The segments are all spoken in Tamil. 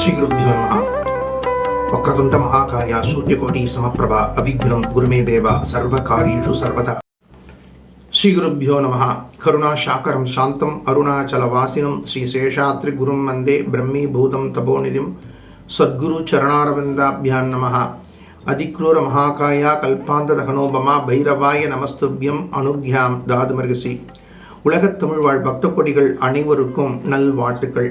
श्रीगुरुभ्यो वक्रतुण्ड महाकाय सूर्यकोटि समप्रभा अभिघ्नं गुरुमे देव सर्वकार्येषु सर्वदा श्रीगुरुभ्यो नमः करुणाशाकरं शान्तम् अरुणाचलवासिनं श्रीशेषात्रिगुरुं वन्दे ब्रह्मीभूतं तपोनिधिं सद्गुरुचरणारविन्दाभ्यां नमः अधिक्रूरमहाकाय कल्पान्तदहनोपमा भैरवाय நமஸ்துபியம் அனுக்யாம் தாதுமர்கசி உலகத் தமிழ் வாழ் பக்த கொடிகள் அனைவருக்கும் நல்வாழ்த்துக்கள்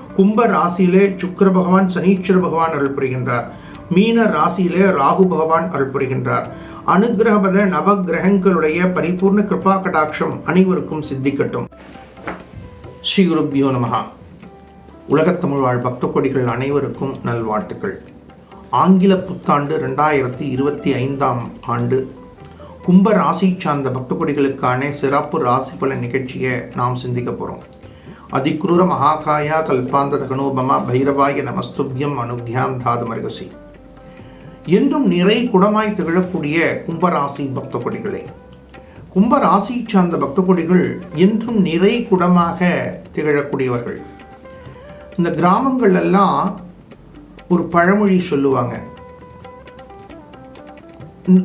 கும்ப ராசியிலே சுக்கர பகவான் சனீஸ்வர பகவான் அருள் புரிகின்றார். மீன ராசியிலே ராகு பகவான் அருள் புரிகின்றார். அனுகிரகபத நவ கிரகங்களுடைய பரிபூர்ண கிருபா கடாட்சம் அனைவருக்கும் சித்திக்கட்டும். ஸ்ரீ குருப்பியோ நமகா உலகத்தமிழ் வாழ் பக்த கொடிகள் அனைவருக்கும் நல்வாழ்த்துக்கள். ஆங்கில புத்தாண்டு ரெண்டாயிரத்தி இருபத்தி ஐந்தாம் ஆண்டு. கும்ப ராசி சார்ந்த பக்த கொடிகளுக்கான சிறப்பு ராசி பல நிகழ்ச்சியை நாம் சிந்திக்க போகிறோம் அதிக்ரூர மகாகாயா கல்பாந்த தகனோபமா பைரவாய நமஸ்துபியம் அனுக்யாம் தாது மருகசி என்றும் நிறை குடமாய் திகழக்கூடிய கும்பராசி பக்த கொடிகளே கும்பராசி சார்ந்த பக்த கொடிகள் என்றும் நிறை குடமாக திகழக்கூடியவர்கள். இந்த கிராமங்கள் எல்லாம் ஒரு பழமொழி சொல்லுவாங்க.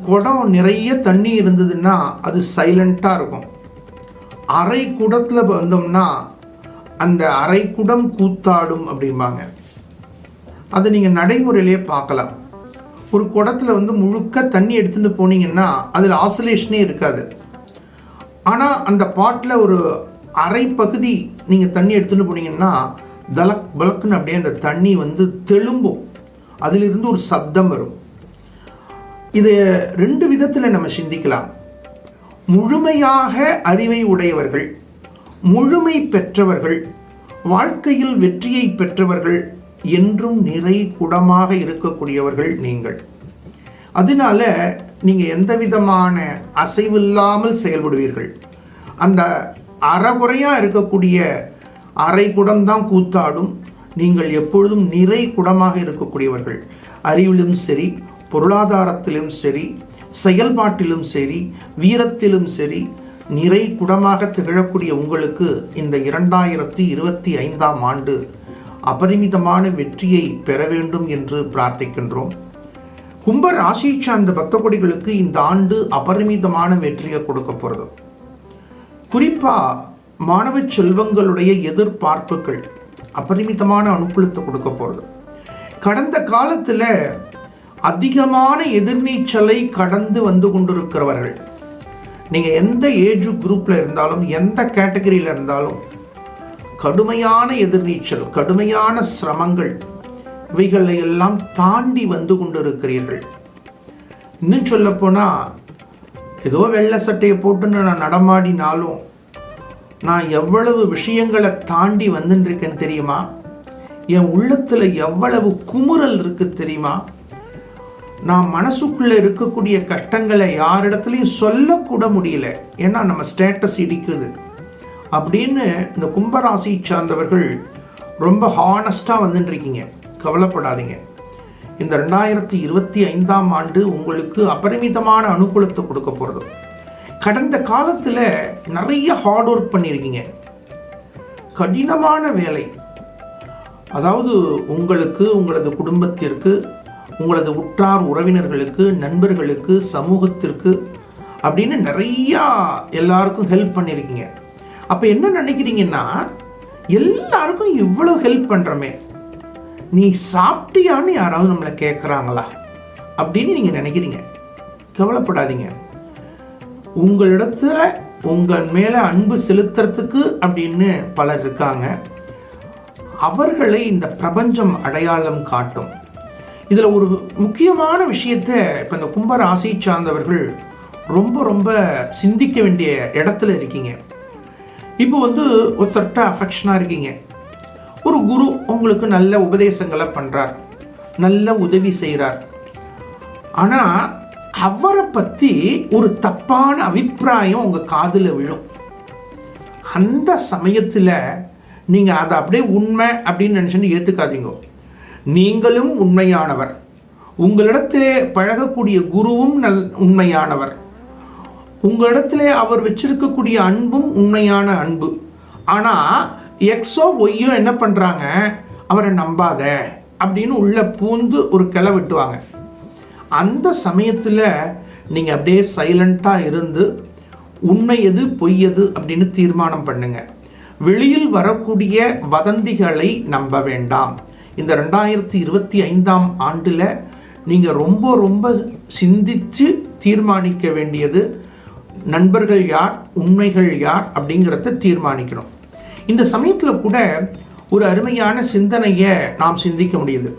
குடம் நிறைய தண்ணி இருந்ததுன்னா அது சைலண்ட்டாக இருக்கும். அரை குடத்தில் வந்தோம்னா அந்த அரை குடம் கூத்தாடும் அப்படிம்பாங்க. அதை நீங்கள் நடைமுறையிலே பார்க்கலாம். ஒரு குடத்தில் வந்து முழுக்க தண்ணி எடுத்துகிட்டு போனீங்கன்னா அதில் ஆசோலேஷனே இருக்காது. ஆனால் அந்த பாட்டில் ஒரு அரை பகுதி நீங்கள் தண்ணி எடுத்துகிட்டு போனீங்கன்னா தலக் பலக்குன்னு அப்படியே அந்த தண்ணி வந்து தெளும்பும். அதிலிருந்து ஒரு சப்தம் வரும். இது ரெண்டு விதத்தில் நம்ம சிந்திக்கலாம். முழுமையாக அறிவை உடையவர்கள் முழுமை பெற்றவர்கள் வாழ்க்கையில் வெற்றியை பெற்றவர்கள் என்றும் நிறை குடமாக இருக்கக்கூடியவர்கள் நீங்கள். அதனால நீங்கள் எந்த விதமான அசைவில்லாமல் செயல்படுவீர்கள். அந்த அறகுறையாக இருக்கக்கூடிய அரை குடம்தான் கூத்தாடும். நீங்கள் எப்பொழுதும் நிறை குடமாக இருக்கக்கூடியவர்கள். அறிவிலும் சரி பொருளாதாரத்திலும் சரி செயல்பாட்டிலும் சரி வீரத்திலும் சரி நிறை குடமாக திகழக்கூடிய உங்களுக்கு இந்த இரண்டாயிரத்தி இருபத்தி ஐந்தாம் ஆண்டு அபரிமிதமான வெற்றியை பெற வேண்டும் என்று பிரார்த்திக்கின்றோம். கும்ப ராசியை சார்ந்த பக்த கொடிகளுக்கு இந்த ஆண்டு அபரிமிதமான வெற்றியை கொடுக்க போகிறது குறிப்பாக மாணவ செல்வங்களுடைய எதிர்பார்ப்புகள் அபரிமிதமான அனுகூலத்தை கொடுக்க போகிறது கடந்த காலத்தில் அதிகமான எதிர்நீச்சலை கடந்து வந்து கொண்டிருக்கிறவர்கள் நீங்கள் எந்த ஏஜ் குரூப்பில் இருந்தாலும் எந்த கேட்டகரியில் இருந்தாலும் கடுமையான எதிர்நீச்சல் கடுமையான சிரமங்கள் இவைகளை எல்லாம் தாண்டி வந்து கொண்டிருக்கிறீர்கள். இன்னும் சொல்லப்போனால் ஏதோ வெள்ளை சட்டையை போட்டுன்னு நான் நடமாடினாலும் நான் எவ்வளவு விஷயங்களை தாண்டி வந்துட்டுருக்கேன் தெரியுமா? என் உள்ளத்தில் எவ்வளவு குமுறல் இருக்குது தெரியுமா? நான் மனசுக்குள்ளே இருக்கக்கூடிய கஷ்டங்களை யாரிடத்துலையும் சொல்லக்கூட முடியல. ஏன்னா நம்ம ஸ்டேட்டஸ் இடிக்குது. அப்படின்னு இந்த கும்பராசியை சார்ந்தவர்கள் ரொம்ப ஹானஸ்டாக வந்துட்டுருக்கீங்க கவலைப்படாதீங்க. இந்த ரெண்டாயிரத்தி இருபத்தி ஐந்தாம் ஆண்டு உங்களுக்கு அபரிமிதமான அனுகூலத்தை கொடுக்க போகிறது கடந்த காலத்தில் நிறைய ஹார்ட் ஒர்க் பண்ணியிருக்கீங்க கடினமான வேலை. அதாவது உங்களுக்கு உங்களது குடும்பத்திற்கு உங்களது உற்றார் உறவினர்களுக்கு நண்பர்களுக்கு சமூகத்திற்கு அப்படின்னு நிறையா எல்லாருக்கும் ஹெல்ப் பண்ணியிருக்கீங்க அப்போ என்ன நினைக்கிறீங்கன்னா எல்லாருக்கும் இவ்வளோ ஹெல்ப் பண்ணுறமே நீ சாப்பிட்டியான்னு யாராவது நம்மளை கேட்குறாங்களா அப்படின்னு நீங்கள் நினைக்கிறீங்க. கவலைப்படாதீங்க. உங்களிடத்துல உங்கள் மேலே அன்பு செலுத்துறதுக்கு அப்படின்னு பலர் இருக்காங்க. அவர்களை இந்த பிரபஞ்சம் அடையாளம் காட்டும். இதில் ஒரு முக்கியமான விஷயத்தை இப்போ இந்த கும்ப ராசி சார்ந்தவர்கள் ரொம்ப ரொம்ப சிந்திக்க வேண்டிய இடத்துல இருக்கீங்க. இப்போ வந்து ஒருத்தர்கிட்ட அஃபெக்ஷனாக இருக்கீங்க. ஒரு குரு உங்களுக்கு நல்ல உபதேசங்களை பண்ணுறார் நல்ல உதவி செய்கிறார் ஆனால் அவரை பற்றி ஒரு தப்பான அபிப்பிராயம் உங்கள் காதில் விழும். அந்த சமயத்தில் நீங்கள் அதை அப்படியே உண்மை அப்படின்னு நினச்சிட்டு ஏற்றுக்காதீங்க நீங்களும் உண்மையானவர். உங்களிடத்திலே பழகக்கூடிய குருவும் நல் உண்மையானவர். உங்களிடத்திலே அவர் வச்சிருக்கக்கூடிய அன்பும் உண்மையான அன்பு. ஆனால் எக்ஸோ ஒய்யோ என்ன பண்ணுறாங்க அவரை நம்பாத அப்படின்னு உள்ள பூந்து ஒரு கிளை விட்டுவாங்க. அந்த சமயத்தில் நீங்கள் அப்படியே சைலண்ட்டாக இருந்து உண்மை எது பொய் எது அப்படின்னு தீர்மானம் பண்ணுங்க. வெளியில் வரக்கூடிய வதந்திகளை நம்ப வேண்டாம். இந்த ரெண்டாயிரத்தி இருபத்தி ஐந்தாம் ஆண்டில் நீங்கள் ரொம்ப ரொம்ப சிந்தித்து தீர்மானிக்க வேண்டியது நண்பர்கள் யார் உண்மைகள் யார் அப்படிங்கிறத தீர்மானிக்கணும். இந்த சமயத்தில் கூட ஒரு அருமையான சிந்தனையை நாம் சிந்திக்க முடியுது.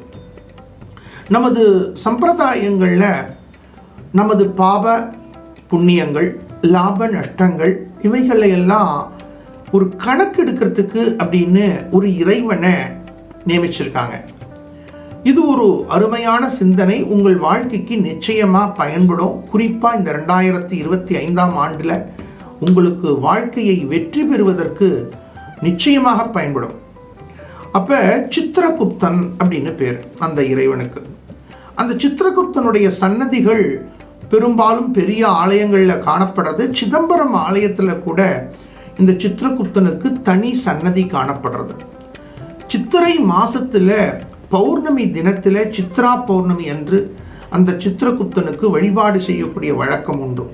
நமது சம்பிரதாயங்களில் நமது பாப புண்ணியங்கள் லாப நஷ்டங்கள் இவைகளை எல்லாம் ஒரு கணக்கு எடுக்கிறதுக்கு அப்படின்னு ஒரு இறைவனை நியமிச்சிருக்காங்க. இது ஒரு அருமையான சிந்தனை. உங்கள் வாழ்க்கைக்கு நிச்சயமாக பயன்படும். குறிப்பாக இந்த ரெண்டாயிரத்தி இருபத்தி ஐந்தாம் ஆண்டில் உங்களுக்கு வாழ்க்கையை வெற்றி பெறுவதற்கு நிச்சயமாக பயன்படும். அப்போ சித்திரகுப்தன் அப்படின்னு பேர் அந்த இறைவனுக்கு. அந்த சித்திரகுப்தனுடைய சன்னதிகள் பெரும்பாலும் பெரிய ஆலயங்களில் காணப்படுறது. சிதம்பரம் ஆலயத்தில் கூட இந்த சித்திரகுப்தனுக்கு தனி சன்னதி காணப்படுறது. சித்திரை மாசத்துல பௌர்ணமி தினத்தில் சித்ரா பௌர்ணமி அன்று அந்த சித்திரகுப்தனுக்கு வழிபாடு செய்யக்கூடிய வழக்கம் உண்டு.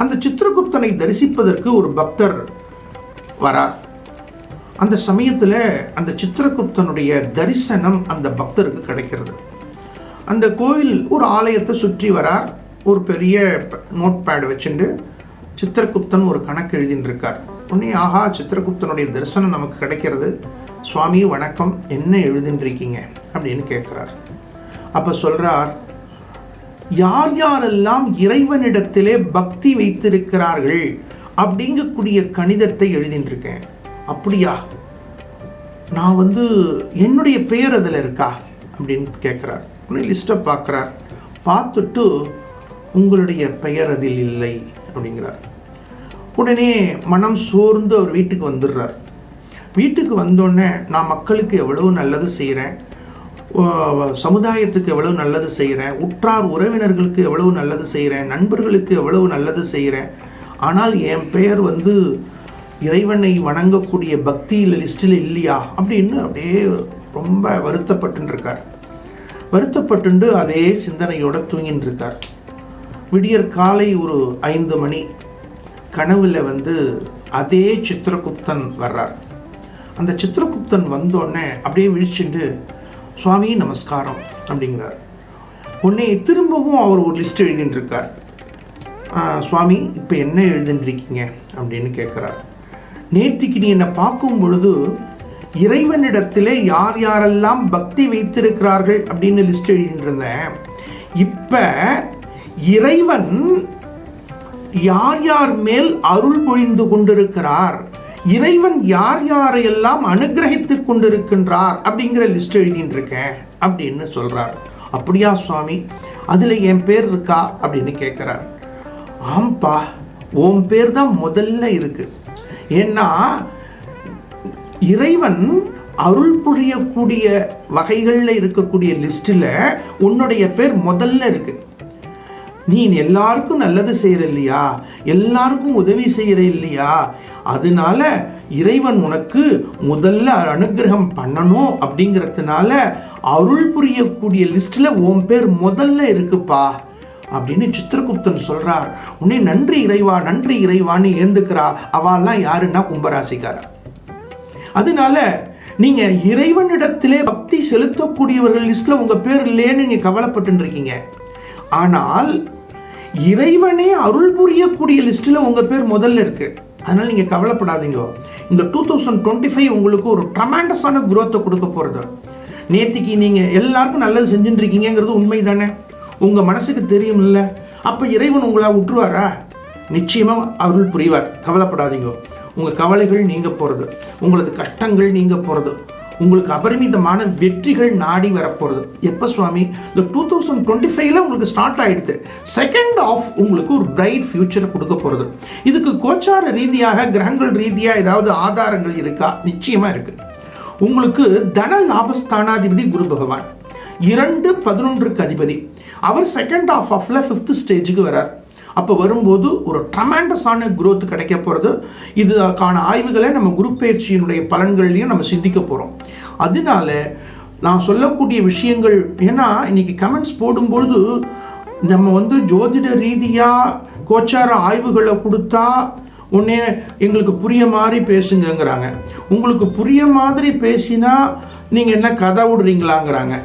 அந்த சித்திரகுப்தனை தரிசிப்பதற்கு ஒரு பக்தர் வரார். அந்த சமயத்தில் அந்த சித்திரகுப்தனுடைய தரிசனம் அந்த பக்தருக்கு கிடைக்கிறது. அந்த கோயில் ஒரு ஆலயத்தை சுற்றி வரார். ஒரு பெரிய நோட் பேட் வச்சுட்டு சித்திரகுப்தன் ஒரு கணக்கு எழுதின்னு இருக்கார் உடனே ஆஹா சித்திரகுப்தனுடைய தரிசனம் நமக்கு கிடைக்கிறது. சுவாமி வணக்கம். என்ன எழுதின்ருக்கீங்க அப்படின்னு கேட்குறார். அப்போ சொல்கிறார் யார் யாரெல்லாம் இறைவனிடத்திலே பக்தி வைத்திருக்கிறார்கள் அப்படிங்கக்கூடிய கணிதத்தை எழுதிட்டுருக்கேன் அப்படியா? நான் வந்து என்னுடைய பெயர் அதில் இருக்கா? அப்படின்னு கேட்குறார். உடனே லிஸ்ட்டை பார்க்குறார். பார்த்துட்டு உங்களுடைய பெயர் அதில் இல்லை. அப்படிங்கிறார். உடனே மனம் சோர்ந்து அவர் வீட்டுக்கு வந்துடுறார். வீட்டுக்கு வந்தோடனே நான் மக்களுக்கு எவ்வளவு நல்லது செய்கிறேன் சமுதாயத்துக்கு எவ்வளவு நல்லது செய்கிறேன் உற்றார் உறவினர்களுக்கு எவ்வளவு நல்லது செய்கிறேன் நண்பர்களுக்கு எவ்வளவு நல்லது செய்கிறேன் ஆனால் என் பெயர் வந்து இறைவனை வணங்கக்கூடிய பக்தியில் லிஸ்டில் இல்லையா? அப்படின்னு அப்படியே ரொம்ப வருத்தப்பட்டுருக்கார் வருத்தப்பட்டு அதே சிந்தனையோட தூங்கின்னு இருக்கார் விடியற் காலை ஒரு ஐந்து மணி கனவில் வந்து அதே சித்திரகுப்தன் வர்றார். அந்த சித்திரகுப்தன் வந்தோடனே அப்படியே விழிச்சுட்டு சுவாமி நமஸ்காரம் அப்படிங்கிறார். உடனே திரும்பவும் அவர் ஒரு லிஸ்ட் எழுதிட்டு இருக்கார் சுவாமி இப்போ என்ன எழுதிட்டுருக்கீங்க அப்படின்னு கேட்குறார். நேத்திக்கு நீ என்னை பார்க்கும் பொழுது இறைவனிடத்திலே யார் யாரெல்லாம் பக்தி வைத்திருக்கிறார்கள்? அப்படின்னு லிஸ்ட் எழுதிட்டு இருந்தேன் இப்போ இறைவன் யார் யார் மேல் அருள் பொழிந்து கொண்டிருக்கிறார்? இறைவன் யார் யாரையெல்லாம் அனுகிரகித்துக் கொண்டிருக்கின்றார் அப்படிங்கிற லிஸ்ட் எழுதிட்டு இருக்கேன் அப்படின்னு சொல்றார். அப்படியா சுவாமி? அதுல என் பேர் இருக்கா அப்படின்னு கேட்கிறார் ஆம்பா உன் பேர் தான் முதல்ல இருக்கு. ஏன்னா இறைவன் அருள் புரியக்கூடிய வகைகளில் இருக்கக்கூடிய லிஸ்டில் உன்னுடைய பேர் முதல்ல இருக்குது நீ எல்லாருக்கும் நல்லது செய்கிற இல்லையா எல்லாருக்கும் உதவி செய்கிற இல்லையா? அதனால இறைவன் உனக்கு முதல்ல அனுகிரகம் பண்ணணும் அப்படிங்கிறதுனால அருள் புரியக்கூடிய லிஸ்டில் உன் பேர் முதல்ல இருக்குப்பா அப்படின்னு சித்திரகுப்தன் சொல்கிறார் உன்னை நன்றி இறைவா நன்றி இறைவான்னு ஏந்துக்கிறா. அவெல்லாம் யாருன்னா கும்பராசிக்காரா. அதனால நீங்கள் இறைவனிடத்திலே பக்தி செலுத்தக்கூடியவர்கள் லிஸ்ட்டில் உங்கள் பேர் இல்லையேன்னு நீங்கள் கவலைப்பட்டு இருக்கீங்க ஆனால் இறைவனே அருள் புரியக்கூடிய லிஸ்ட்டில் உங்கள் பேர் முதல்ல இருக்குது அதனால் நீங்கள் கவலைப்படாதீங்க. இந்த டூ தௌசண்ட் டுவெண்ட்டி ஃபைவ் உங்களுக்கு ஒரு ட்ரமாண்டஸான குரோத்தை கொடுக்க போகிறது நேத்திக்கு நீங்கள் எல்லாருக்கும் நல்லது செஞ்சுட்டு இருக்கீங்கிறது உண்மை தானே உங்கள் மனசுக்கு தெரியும் இல்லை அப்போ இறைவன் உங்களை விட்டுருவாரா நிச்சயமாக அருள் புரிவார். கவலைப்படாதீங்க. உங்கள் கவலைகள் நீங்கள் போகிறது உங்களது கஷ்டங்கள் நீங்கள் போகிறது உங்களுக்கு அபரிமிதமான வெற்றிகள் நாடி வரப்போகிறது எப்போ சுவாமி? இந்த டூ தௌசண்ட் டுவெண்ட்டி ஃபைவ்ல உங்களுக்கு ஸ்டார்ட் ஆகிடுது செகண்ட் ஆஃப் உங்களுக்கு ஒரு பிரைட் ஃபியூச்சரை கொடுக்க போகிறது இதுக்கு கோச்சார ரீதியாக கிரகங்கள் ரீதியாக ஏதாவது ஆதாரங்கள் இருக்கா? நிச்சயமாக இருக்குது உங்களுக்கு தன லாபஸ்தானாதிபதி குரு பகவான். இரண்டு பதினொன்றுக்கு அதிபதி. அவர் செகண்ட் ஆஃப் ஆஃப்ல ஃபிஃப்த் ஸ்டேஜுக்கு வரார் அப்போ வரும்போது ஒரு ட்ரமாண்டஸான குரோத் கிடைக்க போகிறது இதுக்கான ஆய்வுகளை நம்ம குரு பயிற்சியினுடைய பலன்கள்லையும் நம்ம சிந்திக்க போகிறோம் அதனால நான் சொல்லக்கூடிய விஷயங்கள் ஏன்னா இன்னைக்கு கமெண்ட்ஸ் போடும்பொழுது நம்ம வந்து ஜோதிட ரீதியாக கோச்சார ஆய்வுகளை கொடுத்தா உடனே எங்களுக்கு புரிய மாதிரி பேசுங்கங்கிறாங்க. உங்களுக்கு புரிய மாதிரி பேசினா நீங்கள் என்ன கதை விடுறீங்களாங்கிறாங்க.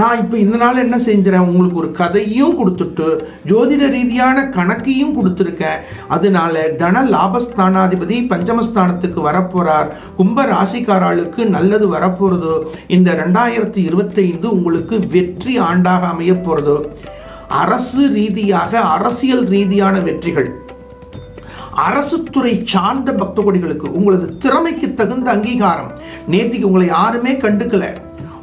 நான் இப்போ இந்த நாள் என்ன செஞ்சுறேன்? உங்களுக்கு ஒரு கதையும் கொடுத்துட்டு ஜோதிட ரீதியான கணக்கையும் கொடுத்துருக்கேன். அதனால தன லாபஸ்தானாதிபதி பஞ்சமஸ்தானத்துக்கு வரப்போகிறார் கும்ப ராசிக்காராளுக்கு நல்லது வரப்போகிறது இந்த ரெண்டாயிரத்தி இருபத்தைந்து உங்களுக்கு வெற்றி ஆண்டாக அமைய போகிறது அரசு ரீதியாக அரசியல் ரீதியான வெற்றிகள். அரசு துறை சார்ந்த பக்த கொடிகளுக்கு உங்களது திறமைக்கு தகுந்த அங்கீகாரம். நேத்திக்கு உங்களை யாருமே கண்டுக்கல.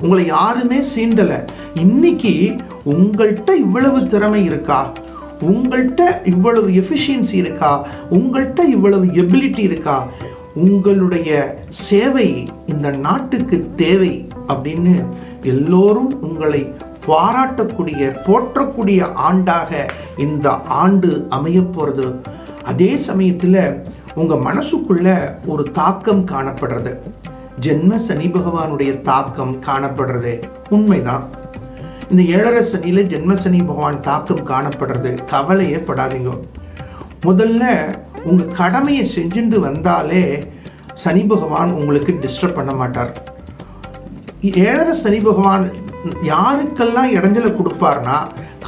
உங்களை யாருமே சீண்டலை. இன்னைக்கு உங்கள்கிட்ட இவ்வளவு திறமை இருக்கா? உங்கள்கிட்ட இவ்வளவு எஃபிஷியன்சி இருக்கா? உங்கள்கிட்ட இவ்வளவு எபிலிட்டி இருக்கா? உங்களுடைய சேவை இந்த நாட்டுக்கு தேவை அப்படின்னு எல்லோரும் உங்களை பாராட்டக்கூடிய போற்றக்கூடிய ஆண்டாக இந்த ஆண்டு அமைய போகிறது அதே சமயத்தில் உங்கள் மனசுக்குள்ள ஒரு தாக்கம் காணப்படுறது. ஜென்ம சனி பகவானுடைய தாக்கம் காணப்படுறது உண்மைதான். இந்த ஏழரை சனியில ஜென்ம சனி பகவான் தாக்கம் காணப்படுறது கவலையே படாதீங்க. முதல்ல உங்க கடமையை செஞ்சுட்டு வந்தாலே சனி பகவான் உங்களுக்கு டிஸ்டர்ப் பண்ண மாட்டார். ஏழரை சனி பகவான் யாருக்கெல்லாம் இடைஞ்சலை கொடுப்பார்னா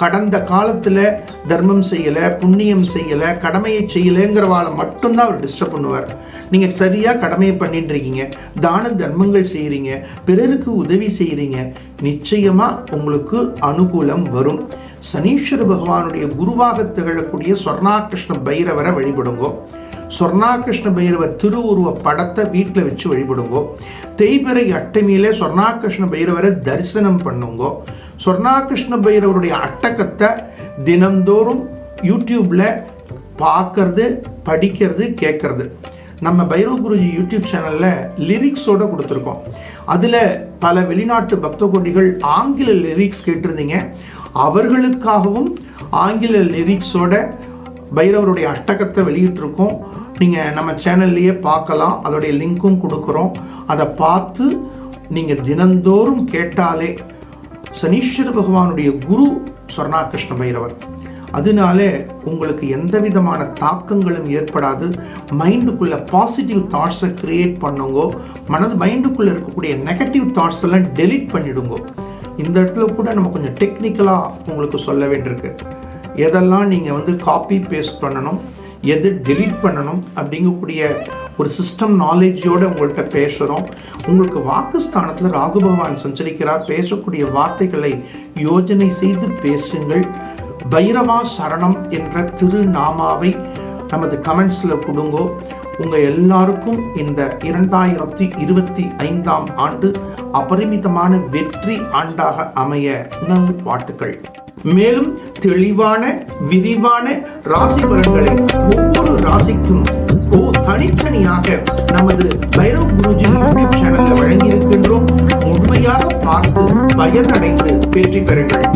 கடந்த காலத்துல தர்மம் செய்யல புண்ணியம் செய்யல கடமையை செய்யலைங்கிறவாளை மட்டும்தான் அவர் டிஸ்டர்ப் பண்ணுவார். நீங்கள் சரியாக கடமையை பண்ணிட்டு இருக்கீங்க தான தர்மங்கள் செய்கிறீங்க பிறருக்கு உதவி செய்கிறீங்க நிச்சயமாக உங்களுக்கு அனுகூலம் வரும். சனீஸ்வர பகவானுடைய குருவாக திகழக்கூடிய சொர்ணாகிருஷ்ண பைரவரை வழிபடுங்கோ. சொர்ணாகிருஷ்ண பைரவர் திருவுருவ படத்தை வீட்டில் வச்சு வழிபடுங்கோ. தேய்பிறை அட்டமியில சொர்ணாகிருஷ்ண பைரவரை தரிசனம் பண்ணுங்கோ. சொர்ணாகிருஷ்ண பைரவருடைய அட்டகத்தை தினந்தோறும் யூடியூப்பில் பார்க்கறது படிக்கிறது கேட்கறது. நம்ம பைரவ் குருஜி யூடியூப் சேனலில் லிரிக்ஸோடு கொடுத்துருக்கோம். அதில் பல வெளிநாட்டு பக்த கோடிகள் ஆங்கில லிரிக்ஸ் கேட்டிருந்தீங்க. அவர்களுக்காகவும் ஆங்கில லிரிக்ஸோட பைரவருடைய அஷ்டகத்தை வெளியிட்டிருக்கோம். நீங்கள் நம்ம சேனல்லையே பார்க்கலாம். அதோடைய லிங்க்கும் கொடுக்குறோம். அதை பார்த்து நீங்கள் தினந்தோறும் கேட்டாலே சனீஸ்வர பகவானுடைய குரு சொர்ணாகிருஷ்ண பைரவர். அதனாலே உங்களுக்கு எந்த விதமான தாக்கங்களும் ஏற்படாது. மைண்டுக்குள்ளே பாசிட்டிவ் தாட்ஸை க்ரியேட் பண்ணுங்கோ. மனது மைண்டுக்குள்ளே இருக்கக்கூடிய நெகட்டிவ் தாட்ஸ் எல்லாம் டெலீட் பண்ணிடுங்கோ. இந்த இடத்துல கூட நம்ம கொஞ்சம் டெக்னிக்கலாக உங்களுக்கு சொல்ல வேண்டியிருக்கு. எதெல்லாம் நீங்கள் வந்து காப்பி பேஸ்ட் பண்ணணும் எது டெலிட் பண்ணணும் அப்படிங்கக்கூடிய ஒரு சிஸ்டம் நாலேஜோடு உங்கள்கிட்ட பேசுகிறோம் உங்களுக்கு வாக்குஸ்தானத்தில் ராகு பகவான் சஞ்சரிக்கிறார். பேசக்கூடிய வார்த்தைகளை யோஜனை செய்து பேசுங்கள். பைரவா சரணம் என்ற திருநாமாவை நமது கமெண்ட்ஸில் கொடுங்கோ. உங்கள் எல்லாருக்கும் இந்த இரண்டாயிரத்தி இருபத்தி ஐந்தாம் ஆண்டு அபரிமிதமான வெற்றி ஆண்டாக அமைய நல் வாழ்த்துக்கள். மேலும் தெளிவான விரிவான ராசி பலன்களை ஒவ்வொரு ராசிக்கும் ஓ தனித்தனியாக நமது பைரவ் குருஜி யூடியூப் சேனல்ல வழங்கியிருக்கின்றோம். முழுமையாக பார்த்து பயனடைந்து வெற்றி பெறுங்கள்.